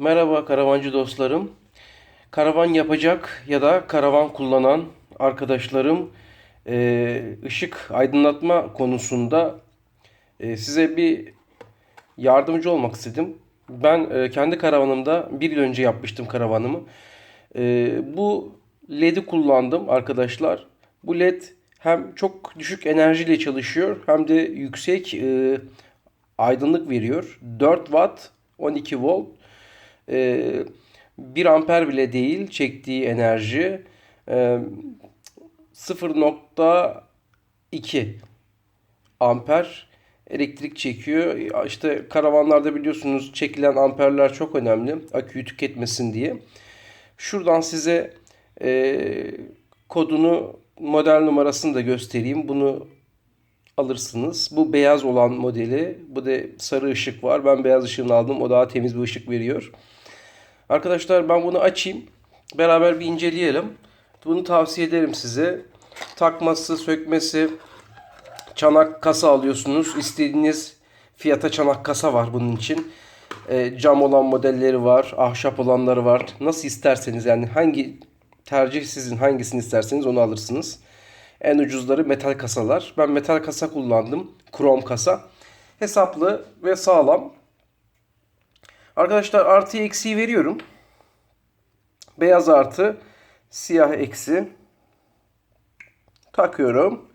Merhaba karavancı dostlarım. Karavan yapacak ya da karavan kullanan arkadaşlarım e, ışık aydınlatma konusunda e, size bir yardımcı olmak istedim. Ben e, kendi karavanımda bir yıl önce yapmıştım karavanımı. Bu LED'i kullandım arkadaşlar. Bu LED hem çok düşük enerjiyle çalışıyor hem de yüksek aydınlık veriyor. 4 watt 12 volt 1 amper bile değil çektiği enerji e, 0.2 amper elektrik çekiyor. İşte karavanlarda biliyorsunuz çekilen amperler çok önemli. Aküyü tüketmesin diye. Şuradan size e, kodunu model numarasını da göstereyim. Bunu alırsınız. Bu beyaz olan modeli. Bu da sarı ışık var. Ben beyaz ışığını aldım. O daha temiz bir ışık veriyor. Arkadaşlar ben bunu açayım. Beraber bir inceleyelim. Bunu tavsiye ederim size. Takması, sökmesi, çanak kasa alıyorsunuz. İstediğiniz fiyata çanak kasa var bunun için. E, cam olan modelleri var, ahşap olanları var. Nasıl isterseniz yani hangi tercih sizin hangisini isterseniz onu alırsınız. En ucuzları metal kasalar. Ben metal kasa kullandım. Krom kasa. Hesaplı ve sağlam. Arkadaşlar artı eksiği veriyorum. Beyaz artı, siyah eksi. Takıyorum.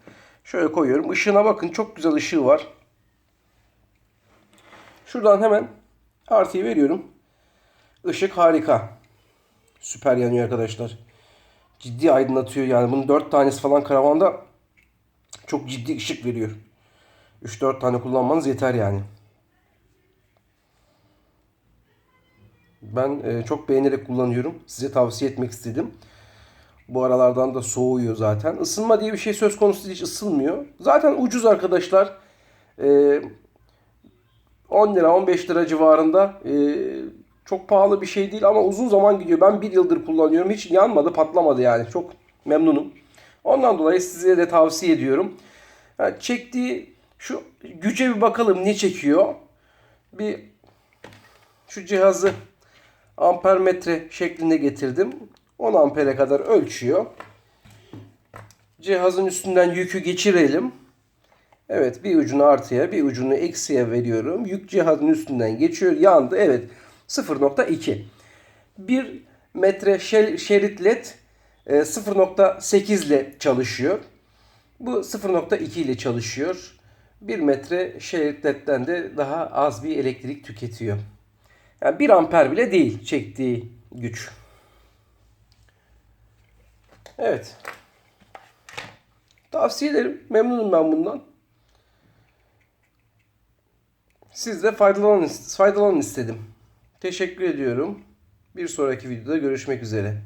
Şöyle koyuyorum. Işığına bakın çok güzel ışığı var. Şuradan hemen artıyı veriyorum. Işık harika. Süper yanıyor arkadaşlar. Ciddi aydınlatıyor yani. Bunun 4 tanesi falan karavanda çok ciddi ışık veriyor. 3-4 tane kullanmanız yeter yani. Ben e, çok beğenerek kullanıyorum. Size tavsiye etmek istedim. Bu aralardan da soğuyor zaten. Isınma diye bir şey söz konusu değil, hiç ısınmıyor. Zaten ucuz arkadaşlar. E, 10 lira 15 lira civarında. E, çok pahalı bir şey değil ama uzun zaman gidiyor. Ben bir yıldır kullanıyorum. Hiç yanmadı, patlamadı yani. Çok memnunum. Ondan dolayı size de tavsiye ediyorum. Yani çektiği şu güce bir bakalım ne çekiyor. Bir şu cihazı ampermetre şeklinde getirdim. 10 ampere kadar ölçüyor. Cihazın üstünden yükü geçirelim. Evet bir ucunu artıya bir ucunu eksiye veriyorum. Yük cihazın üstünden geçiyor. Yandı. Evet 0.2. 1 metre şerit led 0.8 ile çalışıyor. Bu 0.2 ile çalışıyor. 1 metre şerit ledden de daha az bir elektrik tüketiyor. Yani 1 amper bile değil çektiği güç. Evet. Tavsiye ederim. Memnunum ben bundan. Siz de faydalanın, faydalanın istedim. Teşekkür ediyorum. Bir sonraki videoda görüşmek üzere.